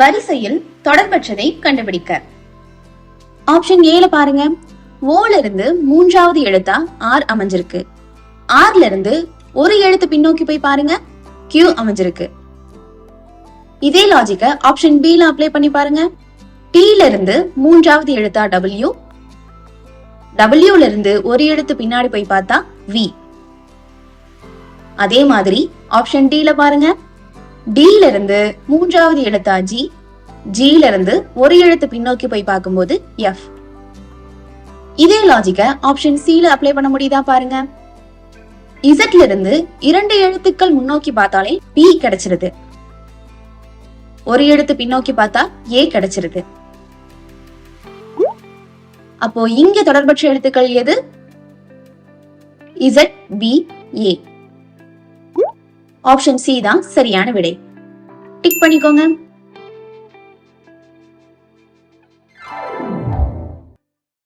வரிசையில் தொடர்பற்றதை கண்டுபிடிக்க. ஆப்ஷன் ஏல பாருங்க. ஓல இருந்து மூன்றாவது எழுத்தா ஆர் அமைஞ்சிருக்கு. ஆர்ல இருந்து ஒரு எழுத்து பின்னோக்கி போய் பாருங்க. கியூ அமைஞ்சிருக்கு. இதே லாஜிக்க ஆப்ஷன் பி ல அப்ளை பண்ணி பாருங்க. டில இருந்து மூன்றாவது எழுத்தா டபிள்யூ டபிள்யூல இருந்து ஒரு எழுத்து பின்னாடி போய் பார்த்தா வி அதே மாதிரி ஆப்ஷன் டில பாருங்க. D இருந்து மூன்றாவது எழுத்தா ஜி G இருந்து ஒரு எழுத்து பின்னோக்கி போய் பார்க்கும்போது எஃப் இதே லாஜிக்க ஆப்ஷன் சில அப்ளை பண்ண முடியுதா பாருங்க. இசட்ல இருந்து இரண்டு எழுத்துக்கள் முன்னோக்கி பார்த்தாலே பி கிடைச்சிருது. ஒரு எழுத்து பின்னோக்கி பார்த்தா ஏ கிடைச்சிருது. அப்போ இங்க தொடர்பற்ற எழுத்துக்கள் எது? Z B A option C தான் சரியான விடை. டிக் பண்ணிக்கோங்க.